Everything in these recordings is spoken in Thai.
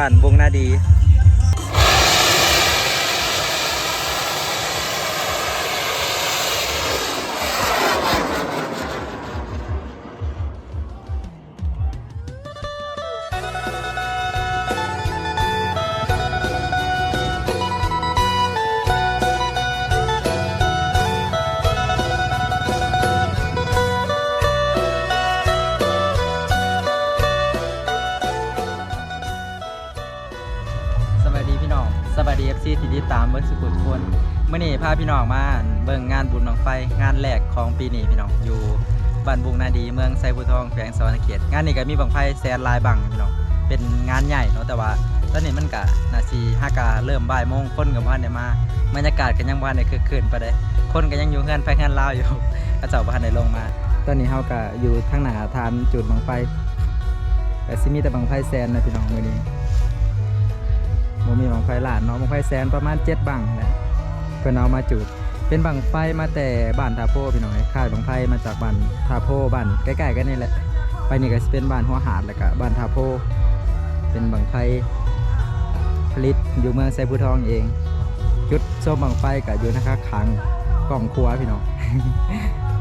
บ้านบงนาดี บุงนาดีเมืองไซบุทองแขวงสวรรณเขตงานนี้ก็มีบังไฟแสนลายบังพี่น้องเป็นงานใหญ่เนาะแต่ว่าตอนนี้มันกะนาทีห้ากาเริ่มบ่ายโมงคนกับบ้านเนี่ยมาบรรยากาศก็ยังบ้านเนี่ยคือคืนไปได้คนก็ยังอยู่เฮือนไปเฮือนลาวอยู่กระเจ้าบ้านได้ลงมา ตอนนี้เฮาก็อยู่ทางหน้าทานจุดบังไฟแต่สิมีแต่บังไฟแสนนะพี่น้องมื้อนี้โมมีบังไฟหลานเนาะบังไฟแสนประมาณเจ็ดบังแหละเพื่อนเอามาจุด เป็นบังไฟมาแต่บ้านทาโพพี่น้อยค่ายบังไฟมาจากบ้านทาโพบ้านใกล้ๆกันนี่แหละ ไปนี่ก็เป็นบ้านหัวหาดแล้วก็บ้านทาโพ เป็นบังไฟผลิตอยู่เมืองไซบูทองเองจุดส้มบังไฟก็อยู่นะคะขังกล่องครัวพี่น้อง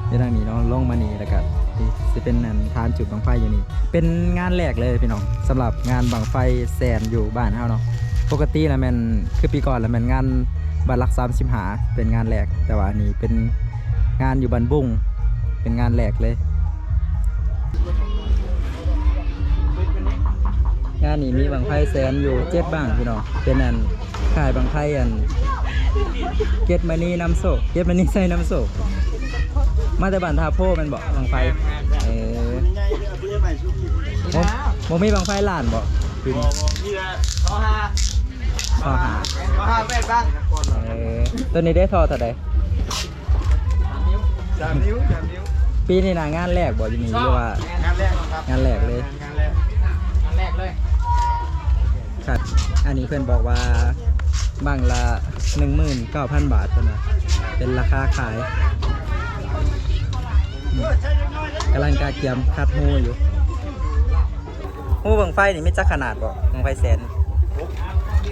อยู่ทางนี้เนาะลงมานี่แล้วก็นี่สิเป็นนันทานจุดบังไฟอยู่นี่ เป็นงานแรกเลยพี่น้องสำหรับงานบังไฟแสนอยู่บ้านเฮาเนาะ ปกติแล้วมันคือปีก่อนแล้วมันงาน บัตรลักสามสิบหาเป็นงานแรกแต่ว่าอันนี้เป็นงานอยู่บันบุ้งเป็นงานแรกเลย งานนี้มีบางไพ่แสนอยู่เจ็ดบ้างพี่น้องเป็นอันขายบางไพ่อันเก็ตมานี่น้ำโซกเก็ตมานี่ใส่น้ำโซกมาแต่บันทาโพมันบอกบางไฟเออโมโมมีบางไฟหลานบอกปีนี้เขาหา พอหาเขาหาแม่บ้างเออตัวนี้ได้ทอเท่าไดสามนิ้วสามนิ้วปีนี้นะงานแรกบ่อยู่นี่หรือว่างานแรกครับงานแรกเลยงานแรกงานแรกเลยครับอันนี้เพื่อนบอกว่าบังละ19,000บาทเท่านะเป็นราคาขายอืมกำลังกาเกียมคัดหูอยู่หูบังไฟนี่ไม่จักขนาดบ่บังไฟแสน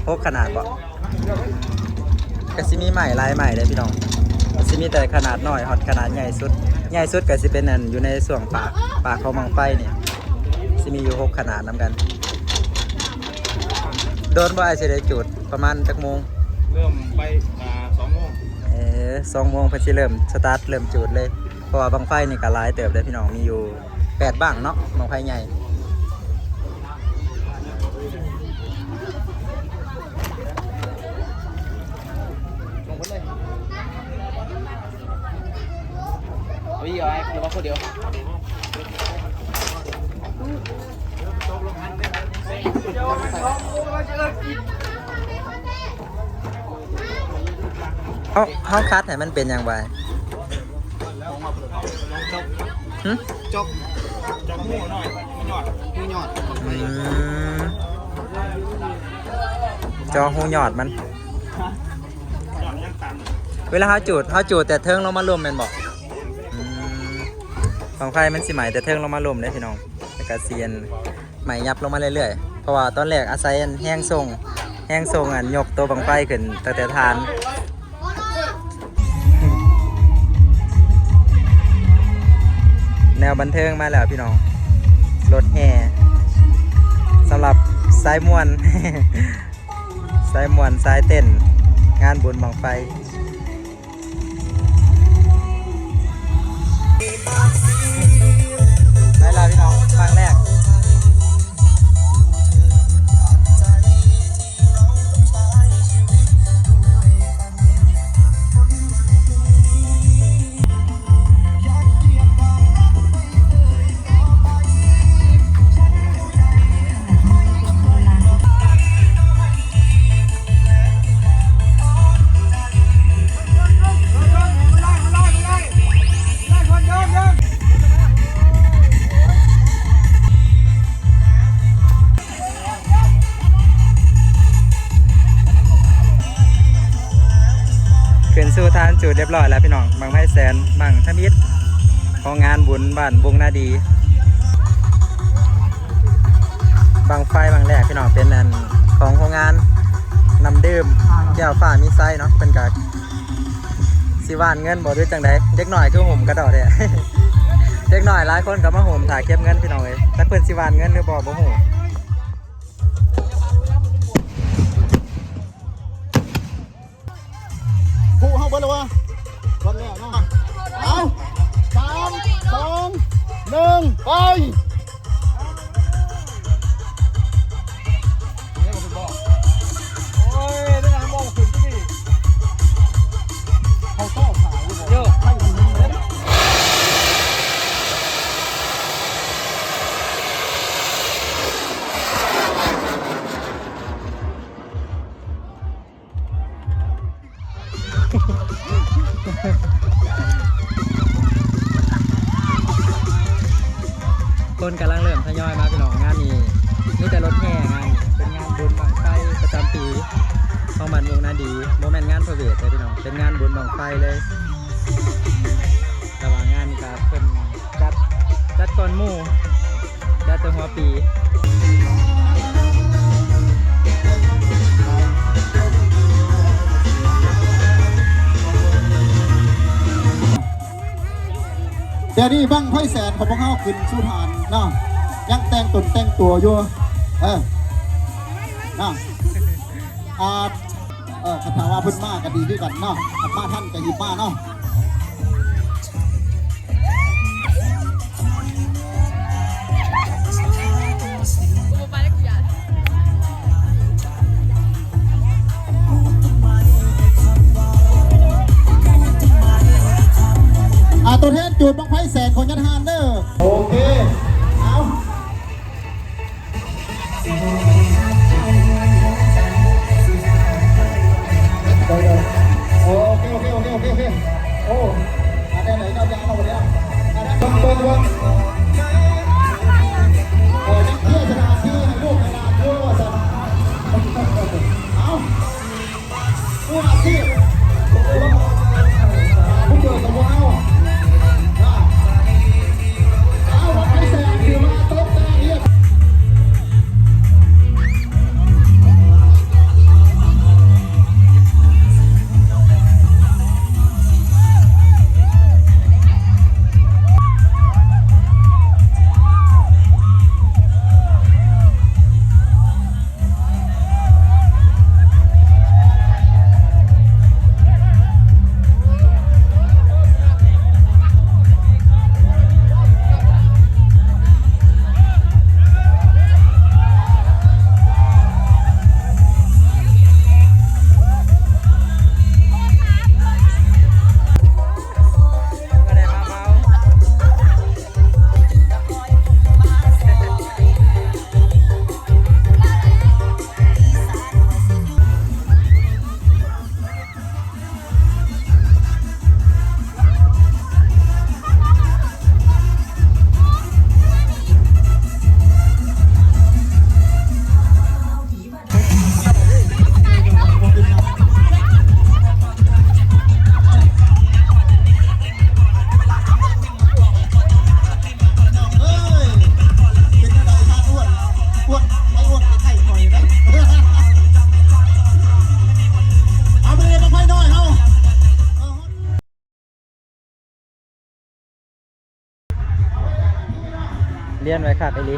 พกขนาดบ่ก็สิมีใหม่ลายใหม่เลยพี่น้องก็สิมีแต่ขนาดน้อยฮอตขนาดใหญ่สุด ใหญ่สุดก็สิเป็นอันอยู่ในส่วนปากปากของบังไฟนี่สิมีอยู่หกขนาดนํกัน โดนบ่ไอ้สิได้จุดประมาณจักโมง เริ่มไปอ่าสองโมงเออสองโมงเพิ่นสิเริ่มสตาร์ทเริ่มจุดเลย เพราะว่าบังไฟนี่ก็หลายเติบเลยพี่น้องมีอยู่แปดบ้างเนาะบังไฟใหญ่ ลงไปเลย เอาอีกเหรอหรือว่าคนเดียวเฮาเฮาคัดให้มันเป็นอย่างไรหึจบจบหัวหน่อยหัวหยอดหัวหยอดจอหูหยอดมัน เวลาเขาจูดเขาจูดแต่เทิงลงมารวมแมันบอก บังไฟมันสิไหมแต่เทิงลงมารวมเลยพี่น้องแล้วก็เซียนไหมยับลงมาเรื่อยๆ เพราะว่าตอนแรกอาศัยนแห้งทรงแห้งทรงอันยกตัวบังไฟขึ้นตั้งแต่ทานแนวบันเทิงมาแล้วพี่น้อง รถแห่สำหรับสายมวนสายมวนสายเต้น งานบุญบังไฟ แล้วพี่น้องครั้งแรก เรียบร้อยแล้วพี่น้องบางไม้แสนบางทมิตรของงานบุญบ้านบงนาดี บางไฟบางแหลกพี่น้องเป็นอันของโรงงานนำดื่มแก้วฝ้ามีไซเนาะเป็นกับสิวานเงินบอกด้วยจังไดเด็กหน่อยคือห่มกระดอเนี่ยเด็กหน่อยหลายคนก็มาห่มถ่ายเก็บเงินพี่น้องเลยแต่เพื่อนสิวานเงินหรือบอกบ่ห่ม เดี๋ยวนี้บังไพ่แสนของพวกเขาขึ้นสู้ฐานเนาะยังแต่งตนแต่งตัวอยู่เออเนาะอ่าเออคาถาว่าเพิ่นมากก็ดีด้วยกันเนาะมาท่านก็หยิบมาเนาะ ตัวแทนจูดบังไฟแสนของยันฮานเนอร์ เรียนไว้ค่ะไอ้ลิ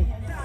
Hallelujah.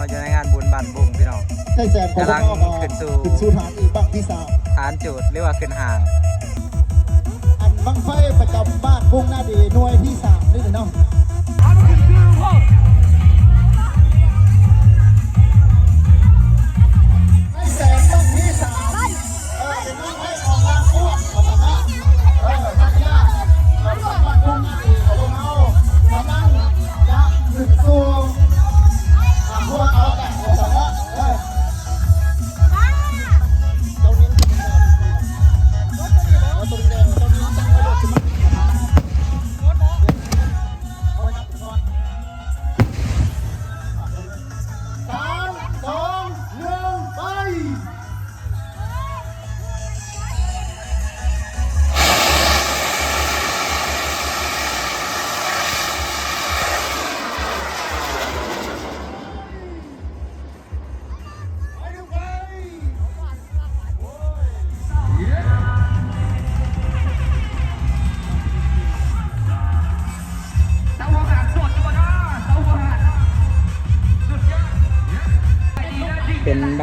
เราจะในงานบุญบันบุงพี่น้อง ใช่แจมของกำลังพ่อมาขึ้นสู่ ขึ้นสู่ฐานอีกบ้างที่สามฐานจุดหรือว่าขึ้นห่างอันบังไฟประจำบ้านบุงหน้าดีหน่วยที่สามนี่เลยเนาะ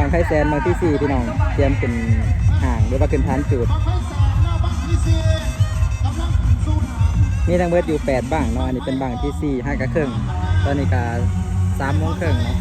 างไพแซนมือที่ 4 พี่น้อง เตรียมขึ้นห่างหรือว่าขึ้นทานจุด มีทั้งเบิดอยู่ 8 บ้างเนาะ อันนี้เป็นบ้างที่4 5กระครึ่ง ตอนนี้ก็มโมงเครึ่งเนาะ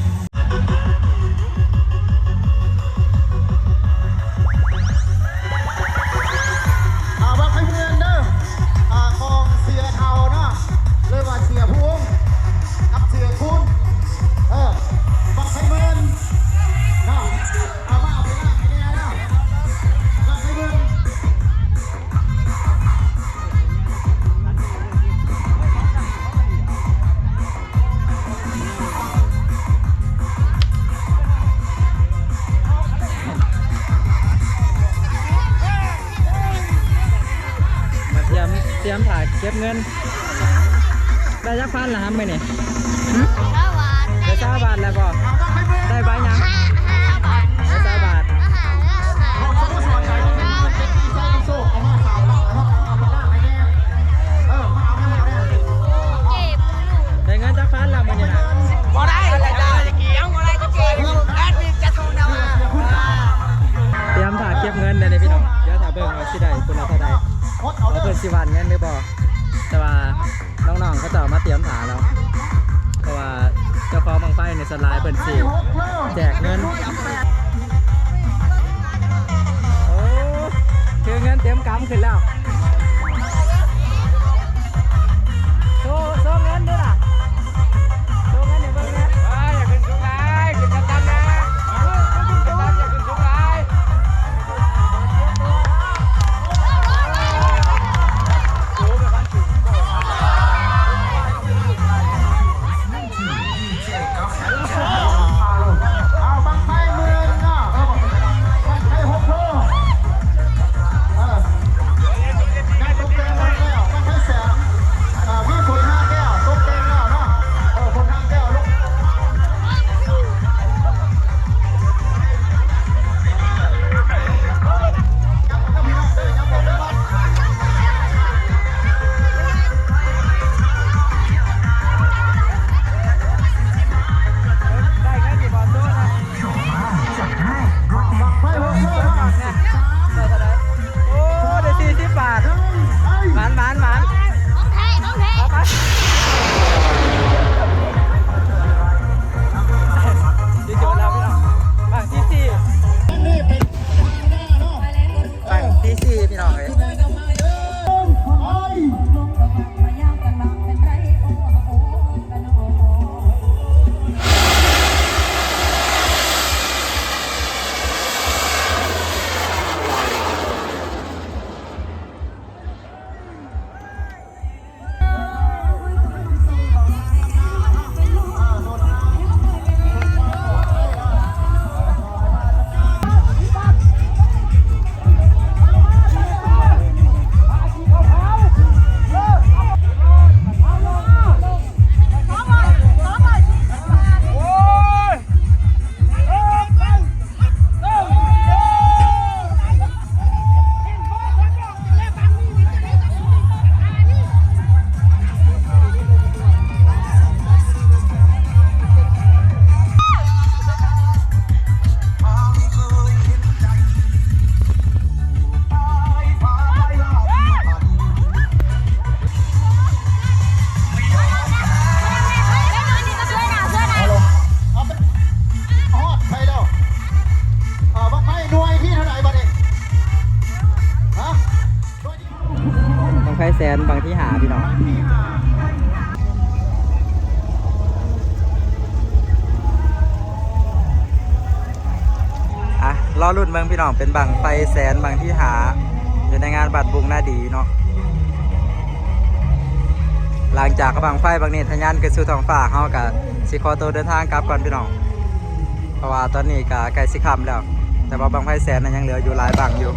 chilling out. แสนบางที่หาพี่น้องอะรอรุ่นเมืองพี่น้องเป็นบังไฟแสนบางที่หาอยู่ในงานบัตรบุงหน้าดีเนาะหลังจากกระบังไฟบางนี้ทะยานขึ้นสู่ท้องฟ้าเฮากับสิขอตัวเดินทางกลับก่อนพี่น้องเพราะว่าตอนนี้ก็ใกล้สิคำแล้ว แต่ว่าบางไฟแสนนั้นยังเหลืออยู่หลายบังอยู่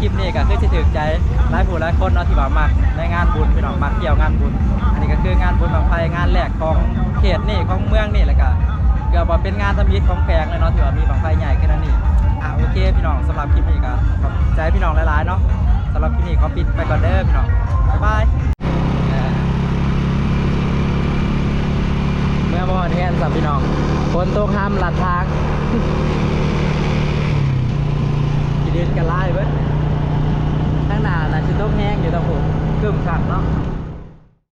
คลิปนี้ก็คือสิถูกใจหลายผู้หลายคนเนาะที่ว่ามักในงานบุญพี่น้องมักเที่ยวงานบุญ อันนี้ก็คืองานบุญบางไฟงานแรกของเขตนี่ของเมืองนี่แหละก็เกือบว่าเป็นงานทำยิตของแพงเลยเนาะถือว่ามีบางไฟใหญ่ขึ้นนั่นนี่อะโอเคพี่น้องสำหรับคลิปนี้ก็ขอบใจพี่น้องหลายๆเนาะสำหรับคลิปนี้ขอปิดไปก่อนเด้อพี่น้องบ๊ายบายเออเมื่อบ่อนแทนสับพี่น้องคนตกห้ามหลัดทางกี่เดือนกันไล่เบิด ทั้งหน้าน่ะจะตกแห้งอยู่ตรงผมกึ่มขัดเนาะ